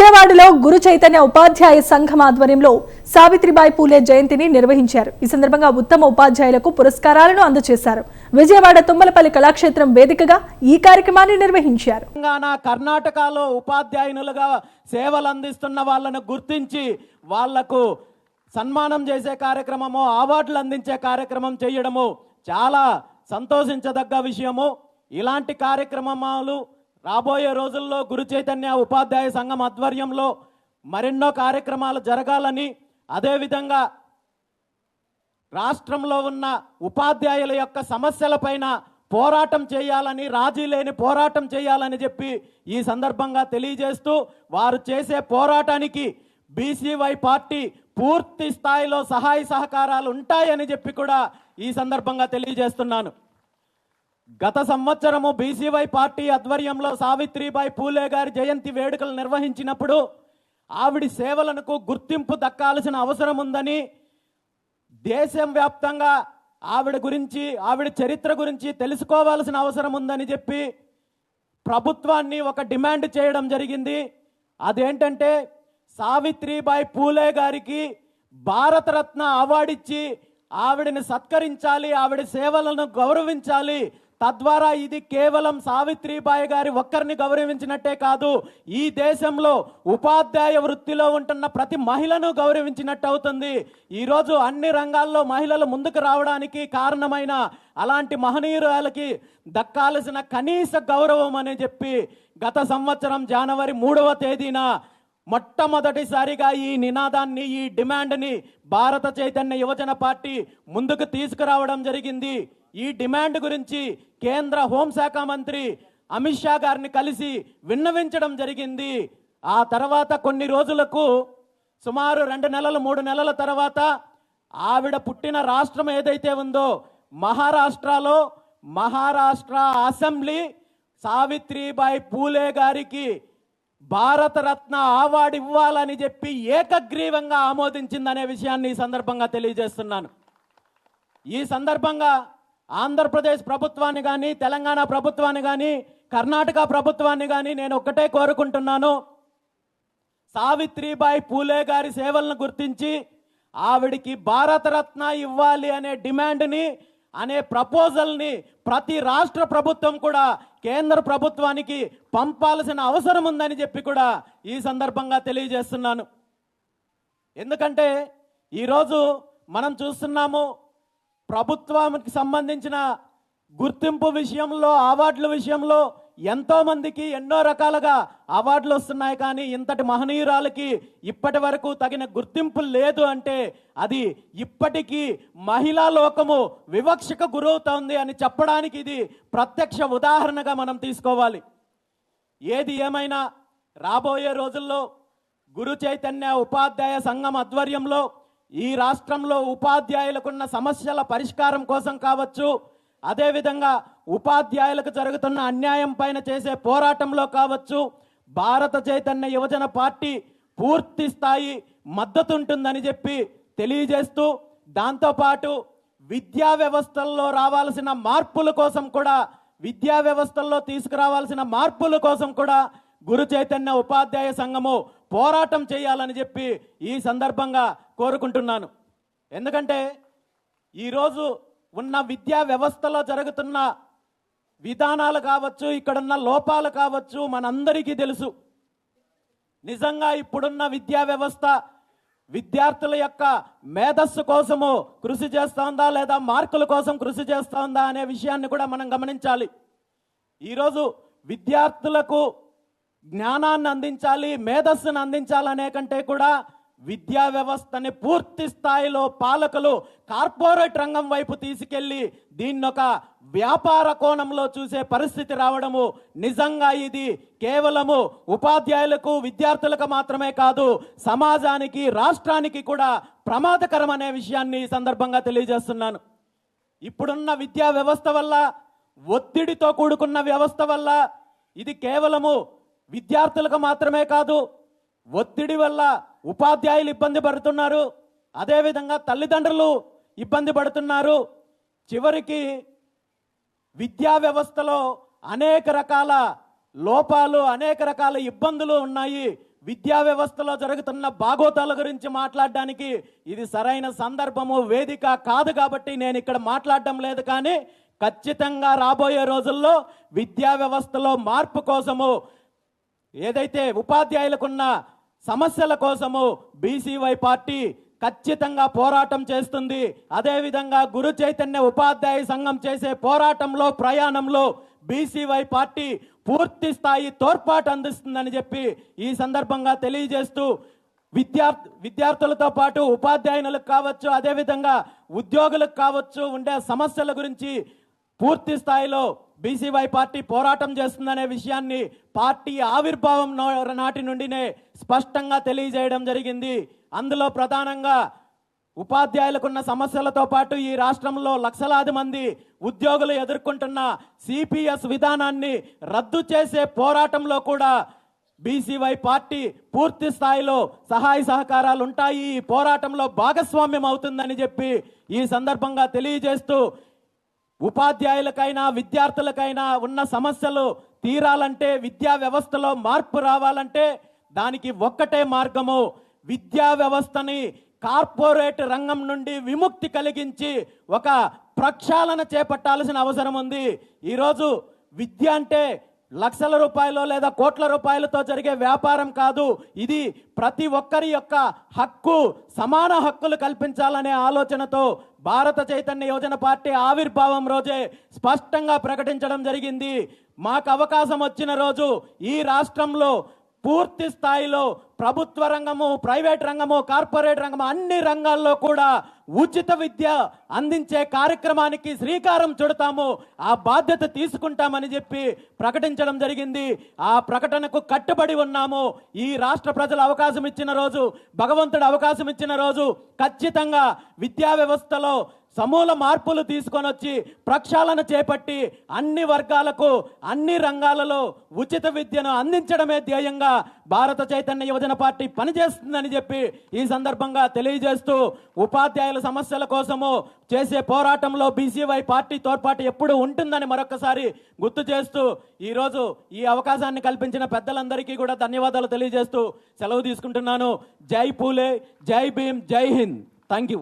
విజయవాడలో గురు చైతన్య ఉపాధ్యాయ సంఘం ఆధ్వర్యంలో సావిత్రిబాయి పూలే జయంతిని నిర్వహించారు. ఈ సందర్భంగా ఉత్తమ ఉపాధ్యాయులకు పురస్కారాలను అందజేశారు. విజయవాడ తుమ్మలపల్లి కళాక్షేత్రం వేదికగా ఈ కార్యక్రమాన్ని నిర్వహించారు. తెలంగాణ కర్ణాటకలో ఉపాధ్యాయునులుగా సేవలు అందిస్తున్న వాళ్ళను గుర్తించి వాళ్ళకు సన్మానం చేసే కార్యక్రమము అవార్డులు అందించే కార్యక్రమం చేయడము చాలా సంతోషించదగ్గ విషయము. ఇలాంటి కార్యక్రమాలు రాబోయే రోజుల్లో గురు చైతన్య ఉపాధ్యాయ సంఘం ఆధ్వర్యంలో మరెన్నో కార్యక్రమాలు జరగాలని అదేవిధంగా రాష్ట్రంలో ఉన్న ఉపాధ్యాయుల యొక్క సమస్యలపైన పోరాటం చేయాలని రాజీ లేని పోరాటం చేయాలని చెప్పి ఈ సందర్భంగా తెలియజేస్తూ వారు చేసే పోరాటానికి బీసీవై పార్టీ పూర్తి స్థాయిలో సహాయ సహకారాలు ఉంటాయని చెప్పి కూడా ఈ సందర్భంగా తెలియజేస్తున్నాను. గత సంవత్సరము బీసీవై పార్టీ ఆధ్వర్యంలో సావిత్రిబాయి పూలే గారి జయంతి వేడుకలు నిర్వహించినప్పుడు ఆవిడ సేవలకు గుర్తింపు దక్కాల్సిన అవసరం ఉందని దేశం వ్యాప్తంగా ఆవిడ గురించి ఆవిడ చరిత్ర గురించి తెలుసుకోవాల్సిన అవసరం ఉందని చెప్పి ప్రభుత్వాన్ని ఒక డిమాండ్ చేయడం జరిగింది. అదేంటంటే సావిత్రిబాయి పూలే గారికి భారతరత్న అవార్డు ఇచ్చి ఆవిడని సత్కరించాలి ఆవిడ సేవలను గౌరవించాలి తద్వారా ఇది కేవలం సావిత్రిబాయి గారి ఒక్కరిని గౌరవించినట్టే కాదు ఈ దేశంలో ఉపాధ్యాయ వృత్తిలో ఉంటున్న ప్రతి మహిళను గౌరవించినట్టు అవుతుంది. ఈరోజు అన్ని రంగాల్లో మహిళలు ముందుకు రావడానికి కారణమైన అలాంటి మహనీయురాలకి దక్కాల్సిన కనీస గౌరవం అని చెప్పి గత సంవత్సరం జనవరి మూడవ తేదీన మొట్టమొదటిసారిగా ఈ నినాదాన్ని ఈ డిమాండ్ని భారత చైతన్య యువజన పార్టీ ముందుకు తీసుకురావడం జరిగింది. ఈ డిమాండ్ గురించి కేంద్ర హోంశాఖ మంత్రి అమిత్ షా గారిని కలిసి విన్నవించడం జరిగింది. ఆ తర్వాత కొన్ని రోజులకు సుమారు రెండు నెలలు మూడు నెలల తర్వాత ఆవిడ పుట్టిన రాష్ట్రం ఏదైతే ఉందో మహారాష్ట్రలో మహారాష్ట్ర అసెంబ్లీ సావిత్రిబాయి పూలే గారికి భారతరత్న అవార్డు ఇవ్వాలని చెప్పి ఏకగ్రీవంగా ఆమోదించిందనే విషయాన్ని ఈ సందర్భంగా తెలియజేస్తున్నాను. ఈ సందర్భంగా ఆంధ్రప్రదేశ్ ప్రభుత్వాన్ని కానీ తెలంగాణ ప్రభుత్వాన్ని కానీ కర్ణాటక ప్రభుత్వాన్ని కానీ నేను ఒక్కటే కోరుకుంటున్నాను. సావిత్రిబాయి పూలే గారి సేవలను గుర్తించి ఆవిడికి భారతరత్న ఇవ్వాలి అనే డిమాండ్ని అనే ప్రపోజల్ని ప్రతి రాష్ట్ర ప్రభుత్వం కూడా కేంద్ర ప్రభుత్వానికి పంపాల్సిన అవసరం ఉందని చెప్పి కూడా ఈ సందర్భంగా తెలియజేస్తున్నాను. ఎందుకంటే ఈరోజు మనం చూస్తున్నాము ప్రభుత్వానికి సంబంధించిన గుర్తింపు విషయంలో అవార్డుల విషయంలో ఎంతో మందికి ఎన్నో రకాలుగా అవార్డులు వస్తున్నాయి కానీ ఇంతటి మహనీయురాలకి ఇప్పటి వరకు తగిన గుర్తింపు లేదు అంటే అది ఇప్పటికీ మహిళా లోకము వివక్షకు గురవుతోంది అని చెప్పడానికి ఇది ప్రత్యక్ష ఉదాహరణగా మనం తీసుకోవాలి. ఏది ఏమైనా రాబోయే రోజుల్లో గురు చైతన్య ఉపాధ్యాయ సంఘం ఆధ్వర్యంలో ఈ రాష్ట్రంలో ఉపాధ్యాయులకున్న సమస్యల పరిష్కారం కోసం కావచ్చు అదేవిధంగా ఉపాధ్యాయులకు జరుగుతున్న అన్యాయం పైన చేసే పోరాటంలో కావచ్చు భారత చైతన్య యువజన పార్టీ పూర్తి స్థాయి మద్దతు ఉంటుందని చెప్పి తెలియజేస్తూ దాంతోపాటు విద్యా వ్యవస్థల్లో రావాల్సిన మార్పుల కోసం కూడా విద్యా వ్యవస్థల్లో తీసుకురావాల్సిన మార్పుల కోసం కూడా గురు చైతన్య ఉపాధ్యాయ సంఘము పోరాటం చేయాలని చెప్పి ఈ సందర్భంగా కోరుకుంటున్నాను. ఎందుకంటే ఈరోజు ఉన్న విద్యా వ్యవస్థలో జరుగుతున్న విధానాలు కావచ్చు ఇక్కడున్న లోపాలు కావచ్చు మనందరికీ తెలుసు. నిజంగా ఇప్పుడున్న విద్యా వ్యవస్థ విద్యార్థుల యొక్క మేధస్సు కోసము కృషి చేస్తోందా లేదా మార్కుల కోసం కృషి చేస్తోందా అనే విషయాన్ని కూడా మనం గమనించాలి. ఈరోజు విద్యార్థులకు జ్ఞానాన్ని అందించాలి మేధస్సును అందించాలనే కంటే కూడా విద్యా వ్యవస్థని పూర్తి స్థాయిలో పాలకులు కార్పొరేట్ రంగం వైపు తీసుకెళ్ళి దీన్నొక వ్యాపార కోణంలో చూసే పరిస్థితి రావడము నిజంగా ఇది కేవలము ఉపాధ్యాయులకు విద్యార్థులకు మాత్రమే కాదు సమాజానికి రాష్ట్రానికి కూడా ప్రమాదకరం అనే విషయాన్ని ఈ సందర్భంగా తెలియజేస్తున్నాను. ఇప్పుడున్న విద్యా వ్యవస్థ వల్ల ఒత్తిడితో కూడుకున్న వ్యవస్థ వల్ల ఇది కేవలము విద్యార్థులకు మాత్రమే కాదు ఒత్తిడి వల్ల ఉపాధ్యాయులు ఇబ్బంది పడుతున్నారు. అదేవిధంగా తల్లిదండ్రులు ఇబ్బంది పడుతున్నారు. చివరికి విద్యా వ్యవస్థలో అనేక రకాల లోపాలు అనేక రకాల ఇబ్బందులు ఉన్నాయి. విద్యా వ్యవస్థలో జరుగుతున్న భాగోతాల గురించి మాట్లాడడానికి ఇది సరైన సందర్భము వేదిక కాదు కాబట్టి నేను ఇక్కడ మాట్లాడడం లేదు కానీ ఖచ్చితంగా రాబోయే రోజుల్లో విద్యా వ్యవస్థలో మార్పు కోసము ఏదైతే ఉపాధ్యాయులకున్న సమస్యల కోసము బీసీవై పార్టీ ఖచ్చితంగా పోరాటం చేస్తుంది అదేవిధంగా గురు చైతన్య ఉపాధ్యాయ సంఘం చేసే పోరాటంలో ప్రయాణంలో బీసీవై పార్టీ పూర్తి స్థాయి తోడ్పాటు అందిస్తుందని చెప్పి ఈ సందర్భంగా తెలియజేస్తూ విద్యార్థి విద్యార్థులతో పాటు ఉపాధ్యాయులకు కావచ్చు అదేవిధంగా ఉద్యోగులకు కావచ్చు ఉండే సమస్యల గురించి పూర్తి స్థాయిలో బీసీవై పార్టీ పోరాటం చేస్తుందనే విషయాన్ని పార్టీ ఆవిర్భావం నాటి నుండినే స్పష్టంగా తెలియజేయడం జరిగింది. అందులో ప్రధానంగా ఉపాధ్యాయులకున్న సమస్యలతో పాటు ఈ రాష్ట్రంలో లక్షలాది మంది ఉద్యోగులు ఎదుర్కొంటున్న సిపిఎస్ విధానాన్ని రద్దు చేసే పోరాటంలో కూడా బీసీవై పార్టీ పూర్తి స్థాయిలో సహాయ సహకారాలు ఉంటాయి. ఈ పోరాటంలో భాగస్వామ్యం అవుతుందని చెప్పి ఈ సందర్భంగా తెలియజేస్తూ ఉపాధ్యాయులకైనా విద్యార్థులకైనా ఉన్న సమస్యలు తీరాలంటే విద్యా వ్యవస్థలో మార్పు రావాలంటే దానికి ఒక్కటే మార్గము. విద్యా వ్యవస్థని కార్పొరేట్ రంగం నుండి విముక్తి కలిగించి ఒక ప్రక్షాళన చేపట్టాల్సిన అవసరం ఉంది. ఈరోజు విద్య అంటే లక్షల రూపాయలు లేదా కోట్ల రూపాయలతో జరిగే వ్యాపారం కాదు. ఇది ప్రతి ఒక్కరి యొక్క హక్కు సమాన హక్కులు కల్పించాలనే ఆలోచనతో భారత చైతన్య యోజన పార్టీ ఆవిర్భావం రోజే స్పష్టంగా ప్రకటించడం జరిగింది. మాకు అవకాశం వచ్చిన రోజు ఈ రాష్ట్రంలో పూర్తి స్థాయిలో ప్రభుత్వ రంగము ప్రైవేట్ రంగము కార్పొరేట్ రంగము అన్ని రంగాల్లో కూడా ఉచిత విద్య అందించే కార్యక్రమానికి శ్రీకారం చుడతాము. ఆ బాధ్యత తీసుకుంటామని చెప్పి ప్రకటించడం జరిగింది. ఆ ప్రకటనకు కట్టుబడి ఉన్నాము. ఈ రాష్ట్ర ప్రజలు అవకాశం ఇచ్చిన రోజు భగవంతుడు అవకాశం ఇచ్చిన రోజు ఖచ్చితంగా విద్యా వ్యవస్థలో సమూల మార్పులు తీసుకొని వచ్చి ప్రక్షాళన చేపట్టి అన్ని వర్గాలకు అన్ని రంగాలలో ఉచిత విద్యను అందించడమే ధ్యేయంగా భారత చైతన్య యువజన పార్టీ పనిచేస్తుందని చెప్పి ఈ సందర్భంగా తెలియజేస్తూ ఉపాధ్యాయుల సమస్యల కోసము చేసే పోరాటంలో బీసీవై పార్టీ తోడ్పాటు ఎప్పుడు ఉంటుందని మరొకసారి గుర్తు చేస్తూ ఈరోజు ఈ అవకాశాన్ని కల్పించిన పెద్దలందరికీ కూడా ధన్యవాదాలు తెలియజేస్తూ సెలవు తీసుకుంటున్నాను. జై పూలే జై భీమ్ జై హింద్. Thank you